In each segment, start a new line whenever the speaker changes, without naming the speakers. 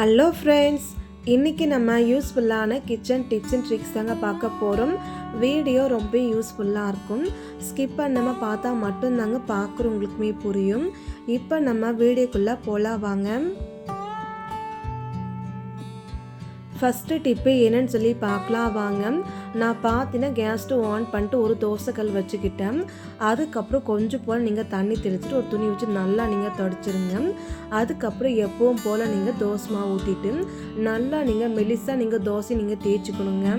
Hello friends இன்றைக்கி நம்ம யூஸ்ஃபுல்லான கிச்சன் டிப்ஸ் அண்ட் ட்ரிக்ஸ் தாங்க பார்க்க போகிறோம் வீடியோ ரொம்ப யூஸ்ஃபுல்லாக இருக்கும். ஸ்கிப் பண்ணாமல் பார்த்தா மட்டும்தாங்க பார்க்குறவங்களுக்குமே புரியும். இப்போ நம்ம வீடியோக்குள்ளே போகலாம் வாங்க. ஃபஸ்ட்டு டிப்பு என்னன்னு சொல்லி பார்க்கலாம் வாங்க. நான் பார்த்தீங்கன்னா கேஸ் ஸ்டவ் ஆன் பண்ணிட்டு ஒரு தோசைக்கல் வச்சுக்கிட்டேன். அதுக்கப்புறம் கொஞ்சம் போல் நீங்கள் தண்ணி தெளிச்சுட்டு ஒரு துணி வச்சு நல்லா நீங்கள் தொடச்சிருங்க. அதுக்கப்புறம் எப்பவும் போல் நீங்கள் தோசை மாவு ஊற்றிட்டு நல்லா நீங்கள் மெலிசாக நீங்கள் தோசை நீங்கள் தேய்ச்சிக்கணுங்க.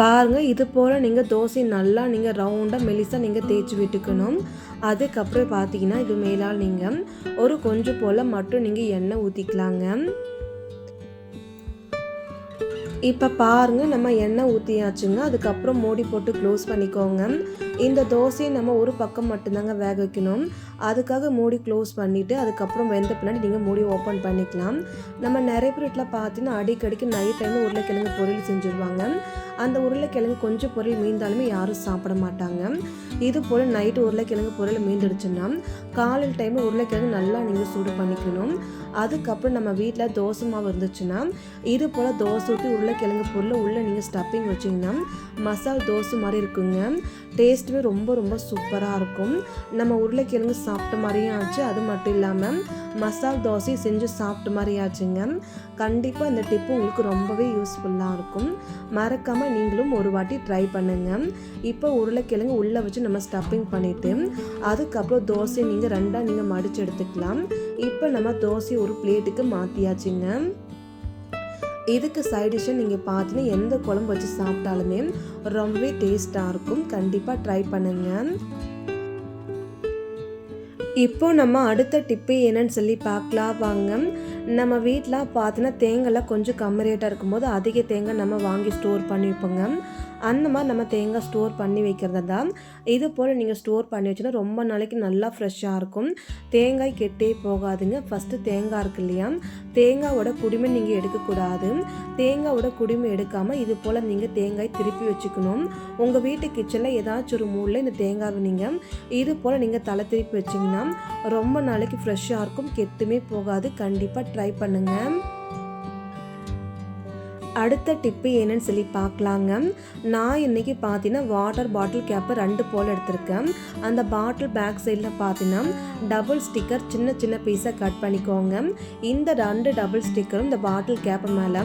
பாருங்கள் இது போல் நீங்கள் தோசை நல்லா நீங்கள் ரவுண்டாக மெலிசாக நீங்கள் தேய்ச்சி விட்டுக்கணும். அதுக்கப்புறம் பார்த்தீங்கன்னா இது மேலால் நீங்கள் ஒரு கொஞ்சம் போல் மட்டும் நீங்கள் எண்ணெய் ஊற்றிக்கலாங்க இப்போ பாருங்கள் நம்ம எண்ணெய் ஊற்றியாச்சுங்க அதுக்கப்புறம் மூடி போட்டு க்ளோஸ் பண்ணிக்கோங்க. இந்த தோசையை நம்ம ஒரு பக்கம் மட்டும்தாங்க வேக வைக்கணும். அதுக்காக மூடி க்ளோஸ் பண்ணிவிட்டு அதுக்கப்புறம் வெந்த பின்னாடி நீங்கள் மூடி ஓப்பன் பண்ணிக்கலாம். நம்ம நிறைய பேர் வீட்டில் பார்த்தீங்கன்னா அடிக்கடிக்கு நைட் டைமில் உருளைக்கிழங்கு பொரியல் செஞ்சுருவாங்க. அந்த உருளைக்கிழங்கு கொஞ்சம் பொரியல் மீந்தாலுமே யாரும் சாப்பிட மாட்டாங்க. இது போல் நைட்டு உருளைக்கிழங்கு பொரியல் மீந்துடுச்சுன்னா காலையில் டைமில் உருளைக்கிழங்கு நல்லா நீங்கள் சூடு பண்ணிக்கணும். அதுக்கப்புறம் நம்ம வீட்டில் தோசை மாவு இருந்துச்சுன்னா இது போல் தோசை ஊற்றி உருளைக்கிழங்கு பொருள் உள்ளே நீங்கள் ஸ்டப்பிங் வச்சிங்கன்னா மசால் தோசை மாதிரி இருக்குங்க. டேஸ்ட்டுமே ரொம்ப ரொம்ப சூப்பராக இருக்கும். நம்ம உருளைக்கிழங்கு சாப்பிட்ட மாதிரியும் ஆச்சு. அது மட்டும் இல்லாமல் மசால் தோசை செஞ்சு சாப்பிட்ட மாதிரி ஆச்சுங்க கண்டிப்பாக இந்த டிப்பு உங்களுக்கு ரொம்பவே யூஸ்ஃபுல்லாக இருக்கும். மறக்காமல் நீங்களும் ஒரு வாட்டி ட்ரை பண்ணுங்கள் இப்போ உருளைக்கிழங்கு உள்ளே வச்சு நம்ம ஸ்டப்பிங் பண்ணிவிட்டு அதுக்கப்புறம் தோசை நீங்கள் ரெண்டாக நீங்கள் மடித்து எடுத்துக்கலாம். இப்போ நம்ம தோசை ஒரு பிளேட்டுக்கு மாற்றியாச்சுங்க இதுக்கு சைட் டிஷ்ஷை நீங்கள் பார்த்தீங்கன்னா எந்த குழம்பு வச்சு சாப்பிட்டாலுமே ரொம்பவே டேஸ்ட்டாக இருக்கும். கண்டிப்பாக ட்ரை பண்ணுங்கள் இப்போ நம்ம அடுத்த டிப்பு என்னன்னு சொல்லி பார்க்கலாம். வாங்க. நம்ம வீட்டில் பார்த்தீங்கன்னா தேங்காய்லாம் கொஞ்சம் கம்மி ரேட்டாக இருக்கும்போது அதிக தேங்காய் நம்ம வாங்கி ஸ்டோர் பண்ணி வைப்போங்க அந்த மாதிரி நம்ம தேங்காய் ஸ்டோர் பண்ணி வைக்கிறது தான் இது போல் நீங்கள் ஸ்டோர் பண்ணி வச்சுன்னா ரொம்ப நாளைக்கு நல்லா ஃப்ரெஷ்ஷாக இருக்கும். தேங்காய் கெட்டே போகாதுங்க. ஃபஸ்ட்டு தேங்காய் இருக்கு இல்லையா? தேங்காவோட குடிமை நீங்கள் எடுக்கக்கூடாது. தேங்காவோட குடிமை எடுக்காமல் இது போல் நீங்கள் தேங்காய் திருப்பி வச்சுக்கணும். உங்கள் வீட்டு கிச்சனில் ஏதாச்சும் ஒரு மூலில் இந்த தேங்காவை நீங்கள் இது போல் நீங்கள் தலை திருப்பி வச்சிங்கன்னா ரொம்ப நாளைக்கு ஃப்ரெஷ்ஷாக இருக்கும். கெட்டுமே போகாது. கண்டிப்பாக ட்ரை பண்ணுங்கள் அடுத்த டிப்பு என்னன்னு சொல்லி பார்க்கலாங்க. நான் இன்றைக்கி பார்த்தீங்கன்னா வாட்டர் பாட்டில் கேப்பு ரெண்டு போல் எடுத்திருக்கேன். அந்த பாட்டில் பேக் சைடில் பார்த்தீங்கன்னா டபுள் ஸ்டிக்கர் சின்ன சின்ன பீஸாக கட் பண்ணிக்கோங்க. இந்த ரெண்டு டபுள் ஸ்டிக்கரும் இந்த பாட்டில் கேப்பு மேலே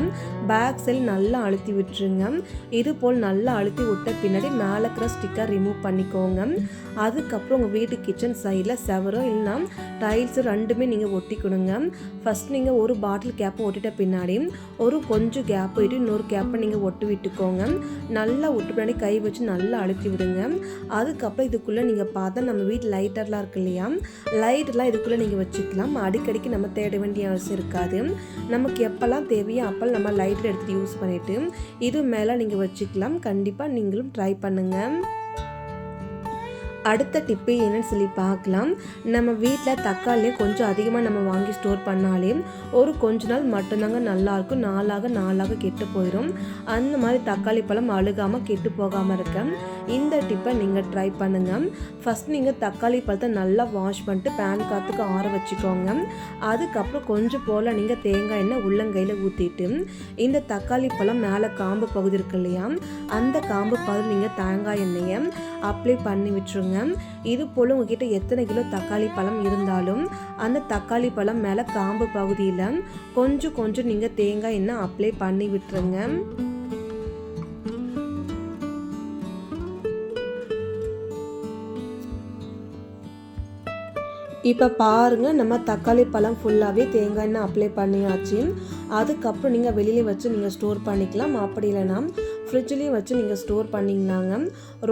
பேக் சைடு நல்லா அழுத்தி விட்டுருங்க. இது போல் நல்லா அழுத்தி விட்ட பின்னாடி மேலே இருக்கிற ஸ்டிக்கர் ரிமூவ் பண்ணிக்கோங்க. அதுக்கப்புறம் உங்கள் வீட்டு கிச்சன் சைடில் செவரும் இல்லைனா டைல்ஸும் ரெண்டுமே நீங்கள் ஒட்டிக்கணுங்க ஃபஸ்ட் நீங்கள் ஒரு பாட்டில் கேப்பை ஒட்டிட்ட பின்னாடி ஒரு கொஞ்சம் கேப்பு போயிட்டு இன்னொரு கேப்பை நீங்கள் ஒட்டு விட்டுக்கோங்க. நல்லா ஒட்டு பின்னாடி கை வச்சு நல்லா அழுத்தி விடுங்க. அதுக்கப்புறம் இதுக்குள்ளே நீங்கள் பார்த்தா நம்ம வீட்டு லைட்டர்லாம் இருக்கு இல்லையா? லைட்டர்லாம் இதுக்குள்ளே நீங்கள் வச்சுக்கலாம். அடிக்கடிக்கு நம்ம தேட வேண்டிய அவசியம் இருக்காது. நமக்கு எப்போல்லாம் தேவையோ அப்போ நம்ம லைட்டர் எடுத்துகிட்டு யூஸ் பண்ணிவிட்டு இது மேலே நீங்கள் வச்சுக்கலாம். கண்டிப்பாக நீங்களும் ட்ரை பண்ணுங்கள் அடுத்த டிப்பு என்னன்னு சொல்லி பார்க்கலாம். நம்ம வீட்டில் தக்காளியை கொஞ்சம் அதிகமாக நம்ம வாங்கி ஸ்டோர் பண்ணாலே ஒரு கொஞ்ச நாள் மட்டும்தாங்க நல்லாயிருக்கும் நாளாக நாளாக கெட்டு போயிடும் அந்த மாதிரி தக்காளி பழம் அழுகாமல் கெட்டு போகாமல் இருக்க. இந்த டிப்பை நீங்கள் ட்ரை பண்ணுங்கள் ஃபஸ்ட் நீங்கள் தக்காளி பழத்தை நல்லா வாஷ் பண்ணிட்டு பேன் காற்றுக்கு ஆற வச்சுக்கோங்க. அதுக்கப்புறம் கொஞ்சம் போல் நீங்கள் தேங்காய் எண்ணெய் உள்ளங்கையில் ஊற்றிட்டு இந்த தக்காளி பழம் மேலே காம்பு பகுதி இருக்கு இல்லையா அந்த காம்பு பகுதி நீங்கள் தேங்காய் எண்ணெயை அப்ளை பண்ணி விட்டுருங்க. இது போல் உங்ககிட்ட எத்தனை கிலோ தக்காளி பழம் இருந்தாலும் அந்த தக்காளி பழம் மேலே காம்பு பகுதியில் கொஞ்சம் கொஞ்சம் நீங்கள் தேங்காய் எண்ணெய் அப்ளை பண்ணி விட்டுருங்க. இப்போ பாருங்கள் நம்ம தக்காளி பழம் ஃபுல்லாகவே தேங்காய் எண்ணெய் அப்ளை பண்ணியாச்சு. அதுக்கப்புறம் நீங்கள் வெளியில் வச்சு நீங்கள் ஸ்டோர் பண்ணிக்கலாம். அப்படி இல்லைன்னா ஃப்ரிட்ஜ்லேயும் வச்சு நீங்கள் ஸ்டோர் பண்ணிங்கனாங்க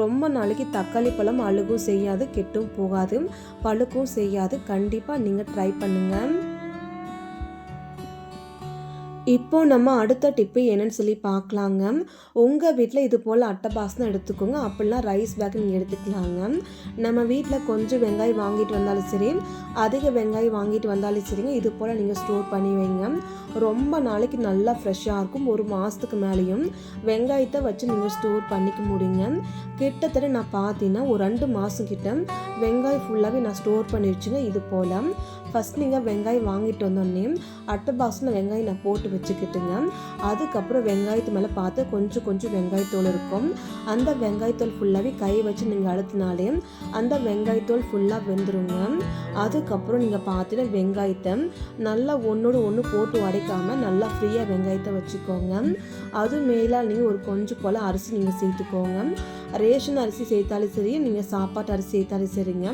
ரொம்ப நாளைக்கு தக்காளி பழம் அழுகும் செய்யாது கெட்டும் போகாது பழுக்கும் செய்யாது. கண்டிப்பாக நீங்கள் ட்ரை பண்ணுங்கள் இப்போ நம்ம அடுத்த டிப்பு என்னன்னு சொல்லி பார்க்கலாங்க. உங்கள் வீட்டில் இது போல் அட்டை எடுத்துக்கோங்க. அப்படிலாம் ரைஸ் பேக் நீங்கள் எடுத்துக்கலாங்க. நம்ம வீட்டில் கொஞ்சம் வெங்காயம் வாங்கிட்டு வந்தாலும் சரி அதிக வெங்காயம் வாங்கிட்டு வந்தாலும் சரிங்க இது போல் நீங்கள் ஸ்டோர் பண்ணி வைங்க. ரொம்ப நாளைக்கு நல்லா ஃப்ரெஷ்ஷாக இருக்கும். ஒரு மாதத்துக்கு மேலேயும் வெங்காயத்தை வச்சு நீங்கள் ஸ்டோர் பண்ணிக்க முடியுங்க. கிட்டத்தட்ட நான் பார்த்தீங்கன்னா ஒரு ரெண்டு மாதம் கிட்ட வெங்காயம் ஃபுல்லாகவே நான் ஸ்டோர் பண்ணி வச்சுங்க இது போல். ஃபஸ்ட் நீங்கள் வெங்காயம் வாங்கிட்டு வந்தோடனே அட்டை பாக்ஸில் வெங்காயம் நான் போட்டு வச்சுக்கிட்டுங்க. அதுக்கப்புறம் வெங்காயத்து மேலே பார்த்து கொஞ்சம் கொஞ்சம் வெங்காயத்தோல் இருக்கும். அந்த வெங்காயத்தோல் ஃபுல்லாகவே கை வச்சு நீங்கள் அழுத்தினாலே அந்த வெங்காயத்தோல் ஃபுல்லாக வெந்துருங்க. அதுக்கப்புறம் நீங்கள் பார்த்தீங்கன்னா வெங்காயத்தை நல்லா ஒன்றோட ஒன்று போட்டு உடைக்காமல் நல்லா ஃப்ரீயாக வெங்காயத்தை வச்சுக்கோங்க. அது மேலே நீங்கள் ஒரு கொஞ்சம் போல் அரிசி நீங்கள் சேர்த்துக்கோங்க. ரேஷன் அரிசி சேர்த்தாலும் சரி நீங்கள் சாப்பாட்டு அரிசி சேர்த்தாலும் சரிங்க.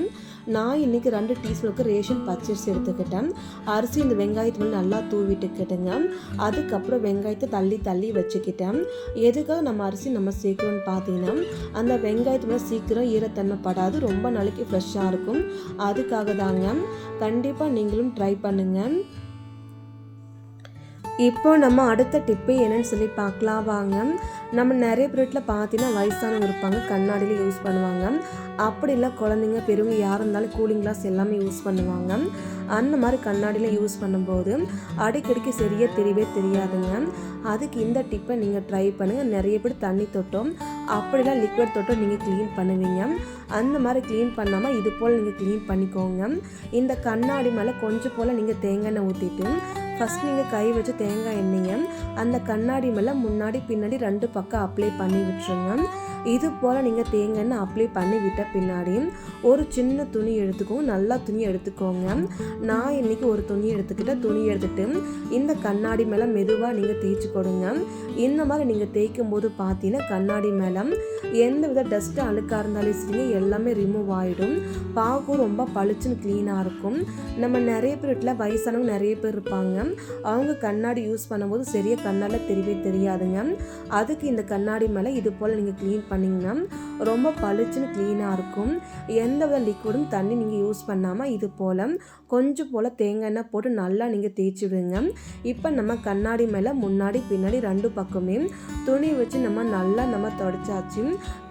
நான் இன்றைக்கி ரெண்டு டீஸ்பூனுக்கு ரேஷன் பச்சரிசி எடுத்துக்கிட்டேன். அரிசி இந்த வெங்காயத்து மேலே நல்லா தூவிட்டுக்கிட்டேங்க அதுக்கப்புறம் வெங்காயத்தை தள்ளி தள்ளி வச்சுக்கிட்டேன். எதுக்காக நம்ம அரிசி நம்ம சேர்க்கணும்னு பார்த்தீங்கன்னா அந்த வெங்காயத்து மேலே சீக்கிரம் ஈரத்தன்மை படாது ரொம்ப நாளைக்கு ஃப்ரெஷ்ஷாக இருக்கும். அதுக்காக தாங்க. கண்டிப்பாக நீங்களும் ட்ரை பண்ணுங்கள் இப்போ நம்ம அடுத்த டிப்பு என்னன்னு சொல்லி பார்க்கலாம். வாங்க. நம்ம நிறைய பேர் வீட்டில் பார்த்தீங்கன்னா வயசானவங்க இருப்பாங்க. கண்ணாடியில் யூஸ் பண்ணுவாங்க. அப்படி இல்லை குழந்தைங்க பெரியவங்க யார் இருந்தாலும் கூலிங் கிளாஸ் எல்லாமே யூஸ் பண்ணுவாங்க. அந்த மாதிரி கண்ணாடியில் யூஸ் பண்ணும்போது அடிக்கடிக்கு சரியாக தெரியவே தெரியாதுங்க. அதுக்கு இந்த டிப்பை நீங்கள் ட்ரை பண்ணுங்கள் நிறைய பேர் தண்ணி தொட்டோம். அப்படிலாம் லிக்விட் தொட்டும் நீங்கள் க்ளீன் பண்ணுவீங்க. அந்த மாதிரி க்ளீன் பண்ணாமல் இது போல் நீங்கள் க்ளீன் பண்ணிக்கோங்க. இந்த கண்ணாடி மேலே கொஞ்சம் போல் நீங்கள் தேங்காய் எண்ணெய் ஊற்றிட்டு ஃபஸ்ட் நீங்கள் கை வச்சு தேங்காய் எண்ணெயை அந்த கண்ணாடி மேலே முன்னாடி பின்னாடி ரெண்டு பக்கம் அப்ளை பண்ணி விட்டுருங்க. இது போல் நீங்கள் தேங்கன்னு அப்ளை பண்ணி விட்ட பின்னாடி ஒரு சின்ன துணி எடுத்துக்கோங்க. நல்லா துணி எடுத்துக்கோங்க. நான் இன்றைக்கி ஒரு துணி எடுத்துக்கிட்டேன் துணி எடுத்துகிட்டு இந்த கண்ணாடி மேலே மெதுவாக நீங்கள் தேய்ச்சி கொடுங்க. இந்த மாதிரி நீங்கள் தேய்க்கும் போது பார்த்தீங்கன்னா கண்ணாடி மேலே எந்த வித டஸ்ட்டு அழுக்காக இருந்தாலும் சரிங்க எல்லாமே ரிமூவ் ஆகிடும் பார்க்கும் ரொம்ப பளிச்சுன்னு க்ளீனாக இருக்கும். நம்ம நிறைய பேர் வீட்டில் வயசானவங்க நிறைய பேர் இருப்பாங்க. அவங்க கண்ணாடி யூஸ் பண்ணும்போது சரியாக கண்ணாடியில் தெரியவே தெரியாதுங்க. அதுக்கு இந்த கண்ணாடி மேலே இது போல் நீங்கள் க்ளீன் பண்ணிங்கன்னா ரொம்ப பளிச்சுன்னு க்ளீனாக இருக்கும். எந்த வித லிக்விடும் தண்ணி நீங்கள் யூஸ் பண்ணாமல் இது போல் கொஞ்சம் போல் தேங்காய் எண்ணெய் போட்டு நல்லா நீங்கள் தேய்ச்சி விடுங்க. இப்போ நம்ம கண்ணாடி மேலே முன்னாடி பின்னாடி ரெண்டு பக்கமே துணி வச்சு நம்ம நல்லா நம்ம தொடச்சாச்சு.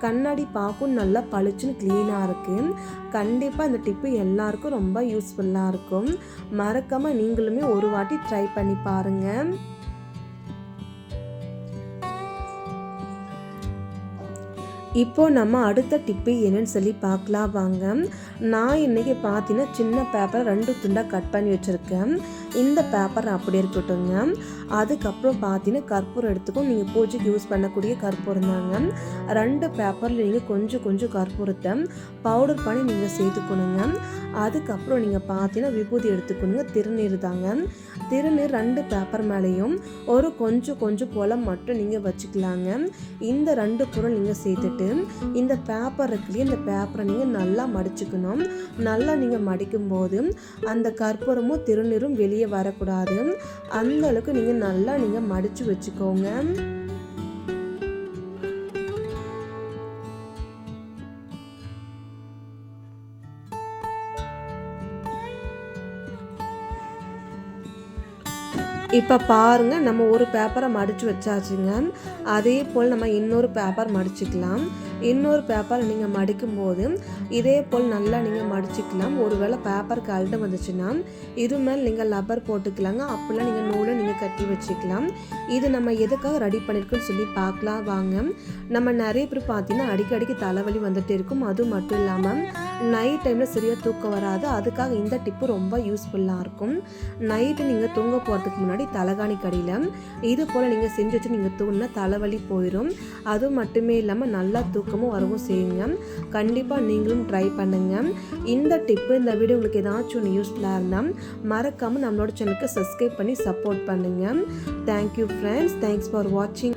கண்ணாடி பார்க்கும் நல்லா பளிச்சுன்னு க்ளீனாக இருக்குது கண்டிப்பாக இந்த டிப்பு எல்லாருக்கும் ரொம்ப யூஸ்ஃபுல்லாக இருக்கும். மறக்காமல் நீங்களுமே ஒரு வாட்டி ட்ரை பண்ணி பாருங்கள் இப்போ நம்ம அடுத்த டிப்பு என்னன்னு சொல்லி பார்க்கலாம் வாங்க. நான் இன்றைக்கி பார்த்தீங்கன்னா சின்ன பேப்பரை ரெண்டு துண்டாக கட் பண்ணி வச்சுருக்கேன். இந்த பேப்பர் அப்படி இருக்கட்டுங்க அதுக்கப்புறம் பார்த்தீங்கன்னா கற்பூரம் எடுத்துக்கும். நீங்கள் பூஜைக்கு யூஸ் பண்ணக்கூடிய கற்பூரம் தாங்க. ரெண்டு பேப்பரில் நீங்கள் கொஞ்சம் கொஞ்சம் கற்பூரத்தை பவுடர் பண்ணி நீங்கள் சேர்த்துக்கணுங்க. அதுக்கப்புறம் நீங்கள் பார்த்தீங்கன்னா விபூதி எடுத்துக்கணுங்க. திருநீர் தாங்க. திருநீர் ரெண்டு பேப்பர் மேலேயும் ஒரு கொஞ்சம் கொஞ்சம் போல் மட்டும் நீங்கள் வச்சுக்கலாங்க. இந்த ரெண்டு பொருள் நீங்கள் சேர்த்துட்டு இந்த பேப்பர் இருக்குல்லையே இந்த பேப்பரை நீங்கள் நல்லா மடிச்சுக்கணும். நல்லா நீங்கள் மடிக்கும்போது அந்த கற்பூரமும் திருநீரும் வெளியே வரக்கூடாது. அந்த அளவுக்கு நீங்கள் நல்லா நீங்கள் மடித்து வச்சுக்கோங்க. இப்போ பாருங்கள் நம்ம ஒரு பேப்பரை மடித்து வச்சாச்சுங்க. அதே போல் நம்ம இன்னொரு பேப்பர் மடிச்சுக்கலாம். இன்னொரு பேப்பர் நீங்கள் மடிக்கும் போது இதே போல் நல்லா நீங்கள் மடிச்சுக்கலாம். ஒருவேளை பேப்பருக்கு அல்டம் வந்துச்சுன்னா இது மேல் நீங்கள் லப்பர் போட்டுக்கலாங்க. அப்போல்லாம் நீங்கள் நூலை நீங்கள் கட்டி வச்சுக்கலாம். இது நம்ம எதுக்காக ரெடி பண்ணியிருக்கோன்னு சொல்லி பார்க்கலாம் வாங்க. நம்ம நிறைய பேர் பார்த்தீங்கன்னா அடிக்கடிக்கு தலைவலி வந்துட்டு இருக்கும். அது மட்டும் இல்லாமல் நைட் டைமில் சரியாக தூக்கம் வராது. அதுக்காக இந்த டிப்பு ரொம்ப யூஸ்ஃபுல்லாக இருக்கும். நைட்டு நீங்கள் தூங்க போகிறதுக்கு முன்னாடி தலகாணி கடியில் இது போல் நீங்கள் செஞ்சு வச்சு நீங்கள் தூங்கினா தலைவலி போயிடும் அது மட்டுமே இல்லாமல் நல்லா தூக்கமும் வரவும் செய்யுங்க. கண்டிப்பாக நீங்களும் ட்ரை பண்ணுங்கள் இந்த டிப்பு இந்த வீடியோ உங்களுக்கு ஏதாச்சும் ஒன்று யூஸ்ஃபுல்லாக இருந்தால் மறக்காமல் நம்மளோட சேனலுக்கு சப்ஸ்கிரைப் பண்ணி சப்போர்ட் பண்ணுங்கள் தேங்க்யூ ஃப்ரெண்ட்ஸ் தேங்க்ஸ் ஃபார் வாட்சிங்